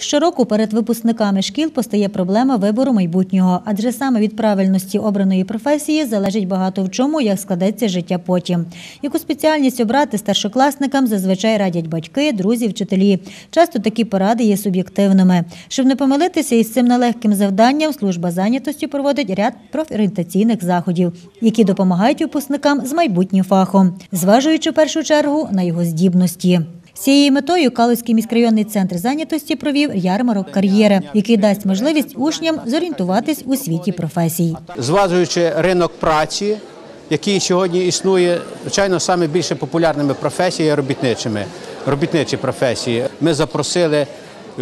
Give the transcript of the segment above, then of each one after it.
Щороку перед випускниками шкіл постає проблема вибору майбутнього, адже саме від правильності обраної професії залежить багато в чому, як складеться життя потім. Яку спеціальність обрати старшокласникам зазвичай радять батьки, друзі, вчителі. Часто такі поради є суб'єктивними. Щоб не помилитися із цим нелегким завданням, служба зайнятості проводить ряд профорієнтаційних заходів, які допомагають випускникам з майбутнім фахом, зважуючи в першу чергу на його здібності. Цією метою Калузький міськрайонний центр зайнятості провів ярмарок кар'єри, який дасть можливість учням зорієнтуватись у світі професій. зважуючи ринок праці, який сьогодні існує, звичайно, саме більше популярними професіями робітничими. Робітничі професії. Ми запросили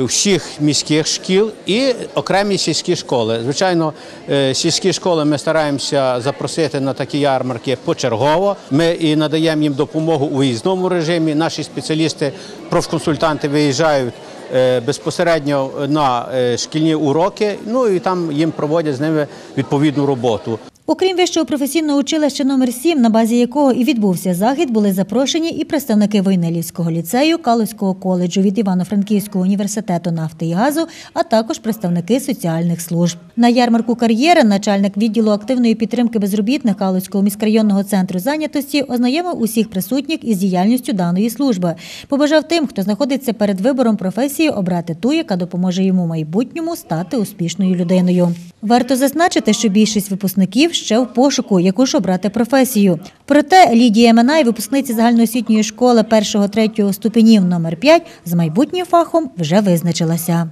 всіх міських шкіл і окремі сільські школи. Звичайно, е, сільські школи ми стараємося запросити на такі ярмарки почергово. Ми і надаємо їм допомогу у виїзному режимі. Наші спеціалісти, профконсультанти виїжджають е, безпосередньо на е, шкільні уроки, ну і там їм проводять з ними відповідну роботу. Окрім вищого професійного училища номер 7 на базі якого і відбувся захід, були запрошені і представники Войнелівського ліцею, Калузького коледжу від Івано-Франківського університету нафти і газу, а також представники соціальних служб. На ярмарку кар'єри начальник відділу активної підтримки безробітних Калузького міськрайонного центру зайнятості ознайомив усіх присутніх із діяльністю даної служби. Побажав тим, хто знаходиться перед вибором професії, обрати ту, яка допоможе йому в майбутньому стати успішною людиною. Варто зазначити, що більшість випускників ще в пошуку, яку ж обрати професію. Проте Лідія Минай, випускниця загальноосвітньої школи 1-3 ступенів номер 5 з майбутнім фахом вже визначилася.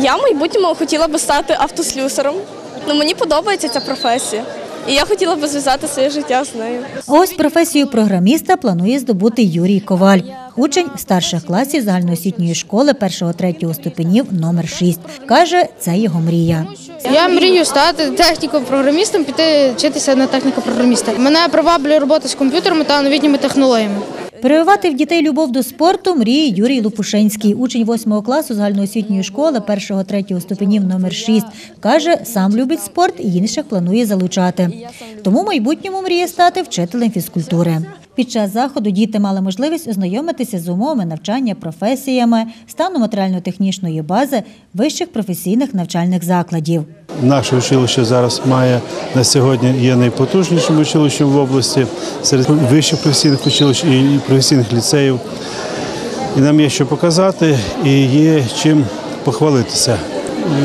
Я в майбутньому хотіла би стати автослюсарем. Ну, мені подобається ця професія. І я хотіла би зв'язати своє життя з нею. Ось професію програміста планує здобути Юрій Коваль, учень старших класів загальноосвітньої школи 1-3 ступенів номер 6. Каже, це його мрія. Я мрію стати техніко-програмістом, піти вчитися на техніко-програміста. Мене приваблює робота з комп'ютерами та новітніми технологіями. Перевивати в дітей любов до спорту мріє Юрій Лупушинський, учень 8 класу загальноосвітньої школи 1-3 ступенів номер 6. Каже, сам любить спорт і інших планує залучати. Тому в майбутньому мріє стати вчителем фізкультури. Під час заходу діти мали можливість ознайомитися з умовами навчання, професіями, стану матеріально-технічної бази вищих професійних навчальних закладів. Наше училище зараз має на сьогодні є найпотужнішим училищем в області серед вищих професійних училищ і професійних ліцеїв. І нам є що показати і є чим похвалитися.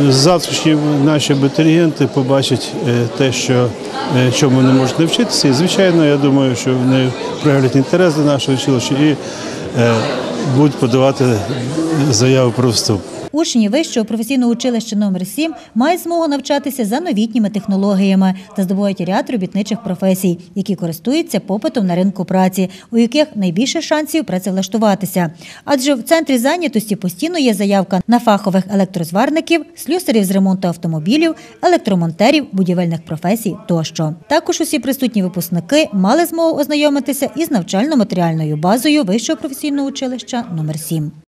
Завтрашні наші абітурієнти побачать е, те, що е, чому вони можуть навчитися. І, звичайно, я думаю, що вони проявлять інтерес до нашого училища і е, будуть подавати заяву про вступ. Учні вищого професійного училища номер 7 мають змогу навчатися за новітніми технологіями та здобувають ряд робітничих професій, які користуються попитом на ринку праці, у яких найбільше шансів працевлаштуватися. Адже в центрі зайнятості постійно є заявка на фахових електрозварників, слюсарів з ремонту автомобілів, електромонтерів, будівельних професій тощо. Також усі присутні випускники мали змогу ознайомитися із навчально-матеріальною базою вищого професійного училища номер 7